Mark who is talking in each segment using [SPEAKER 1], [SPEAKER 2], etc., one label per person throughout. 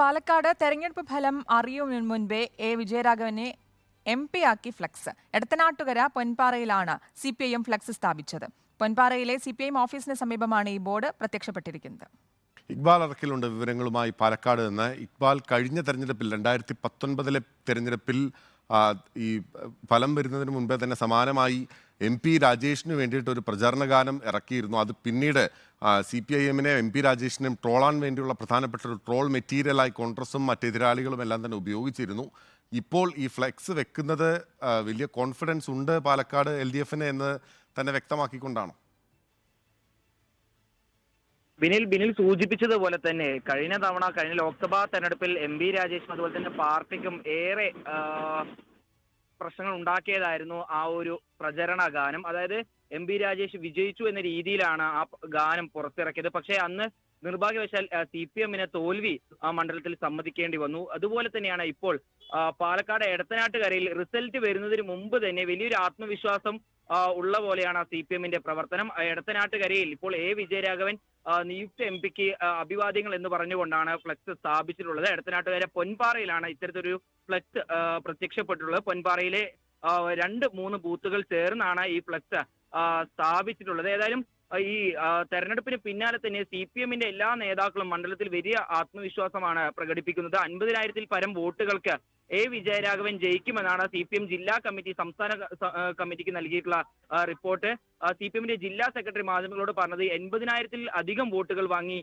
[SPEAKER 1] പാലക്കാട് തെരഞ്ഞെടുപ്പ് ഫലം അറിയും മുൻപേ എ വിജയരാഘവനെ എം പി ആക്കി flex. Edathanattukara പൊൻപാറയിലാണ് C P I M flex സ്ഥാപിച്ചത്. പൊൻപാറയിലെ സി പി ഐ എം ഓഫീസിന് സമീപമാണ് ഈ ബോർഡ് പ്രത്യക്ഷപ്പെട്ടിരിക്കുന്നത്.
[SPEAKER 2] ഇക്ബാൽ അറക്കിലുണ്ട് വിവരങ്ങളുമായി പാലക്കാട് നിന്ന്. ഇക്ബാൽ കഴിഞ്ഞ തെരഞ്ഞെടുപ്പിൽ രണ്ടായിരത്തി പത്തൊൻപതിലെ തെരഞ്ഞെടുപ്പിൽ ഈ ഫലം വരുന്നതിന് മുൻപേ തന്നെ സമാനമായി എം പി രാജേഷിന് വേണ്ടിയിട്ട് ഒരു പ്രചാരണ ഗാനം ഇറക്കിയിരുന്നു. അത് പിന്നീട് സി പി ഐ എമ്മിനെ എം പി രാജേഷിനെയും ട്രോളാൻ വേണ്ടിയുള്ള പ്രധാനപ്പെട്ട ഒരു ട്രോൾ മെറ്റീരിയലായി കോൺഗ്രസും മറ്റെതിരാളികളും എല്ലാം തന്നെ ഉപയോഗിച്ചിരുന്നു. ഇപ്പോൾ ഈ ഫ്ലെക്സ് വെക്കുന്നത് വലിയ കോൺഫിഡൻസ് ഉണ്ട് പാലക്കാട് എൽ ഡി എഫിന് എന്ന് തന്നെ വ്യക്തമാക്കിക്കൊണ്ടാണോ.
[SPEAKER 3] ബിനിൽ ബിനിൽ സൂചിപ്പിച്ചതുപോലെ തന്നെ കഴിഞ്ഞ തവണ കഴിഞ്ഞ ലോക്സഭാ തെരഞ്ഞെടുപ്പിൽ എം ബി രാജേഷും അതുപോലെ തന്നെ പാർട്ടിക്കും ഏറെ പ്രശ്നങ്ങൾ ഉണ്ടാക്കിയതായിരുന്നു ആ ഒരു പ്രചരണ ഗാനം. അതായത് എം ബി രാജേഷ് വിജയിച്ചു എന്ന രീതിയിലാണ് ആ ഗാനം പുറത്തിറക്കിയത്. പക്ഷേ അന്ന് നിർഭാഗ്യവശാൽ സി പി എമ്മിന് തോൽവി ആ മണ്ഡലത്തിൽ സമ്മതിക്കേണ്ടി വന്നു. അതുപോലെ തന്നെയാണ് ഇപ്പോൾ പാലക്കാട് എടത്തനാട്ടുകരയിൽ റിസൾട്ട് വരുന്നതിന് മുമ്പ് തന്നെ വലിയൊരു ആത്മവിശ്വാസം ഉള്ള പോലെയാണ് സി പി എമ്മിന്റെ പ്രവർത്തനം. എടത്തനാട്ടുകരയിൽ ഇപ്പോൾ എ വിജയരാഘവൻ നിയുക്ത എം പിക്ക് അഭിവാദ്യങ്ങൾ എന്ന് പറഞ്ഞുകൊണ്ടാണ് ഫ്ലക്സ് സ്ഥാപിച്ചിട്ടുള്ളത്. എടത്തനാട്ടുകര പൊൻപാറയിലാണ് ഇത്തരത്തിലൊരു ഫ്ലെക്സ് പ്രത്യക്ഷപ്പെട്ടിട്ടുള്ളത്. പൊൻപാറയിലെ രണ്ട് മൂന്ന് ബൂത്തുകൾ ചേർന്നാണ് ഈ ഫ്ലക്സ് സ്ഥാപിച്ചിട്ടുള്ളത്. ഏതായാലും ഈ തെരഞ്ഞെടുപ്പിന് പിന്നാലെ തന്നെ സി പി എമ്മിന്റെ എല്ലാ നേതാക്കളും മണ്ഡലത്തിൽ വലിയ ആത്മവിശ്വാസമാണ് പ്രകടിപ്പിക്കുന്നത്. അൻപതിനായിരത്തിൽ പരം വോട്ടുകൾക്ക് എ. വിജയരാഘവൻ ജയിക്കുമെന്നാണ് സി പി എം ജില്ലാ കമ്മിറ്റി സംസ്ഥാന കമ്മിറ്റിക്ക് നൽകിയിട്ടുള്ള റിപ്പോർട്ട്. സി പി എമ്മിന്റെ ജില്ലാ സെക്രട്ടറി മാധ്യമങ്ങളോട് പറഞ്ഞത് എൺപതിനായിരത്തിൽ അധികം വോട്ടുകൾ വാങ്ങി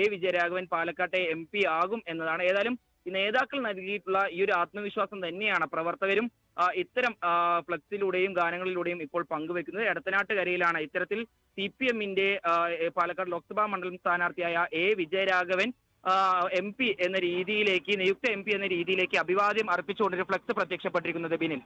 [SPEAKER 3] എ. വിജയരാഘവൻ പാലക്കാട്ടെ എം പി ആകും എന്നതാണ്. ഏതായാലും നേതാക്കൾ നൽകിയിട്ടുള്ള ഈ ഒരു ആത്മവിശ്വാസം തന്നെയാണ് പ്രവർത്തകരും ഇത്തരം ഫ്ലക്സിലൂടെയും ഗാനങ്ങളിലൂടെയും ഇപ്പോൾ പങ്കുവെക്കുന്നത്. എടത്തനാട്ടുകരയിലാണ് ഇത്തരത്തിൽ സി പി എമ്മിന്റെ പാലക്കാട് ലോക്സഭാ മണ്ഡലം സ്ഥാനാർത്ഥിയായ എ. വിജയരാഘവൻ എം പി എന്ന രീതിയിലേക്ക് നിയുക്ത എം പി എന്ന രീതിയിലേക്ക് അഭിവാദ്യം അർപ്പിച്ചുകൊണ്ടൊരു ഫ്ലക്സ് പ്രത്യക്ഷപ്പെട്ടിരിക്കുന്നത് ബിനിൽ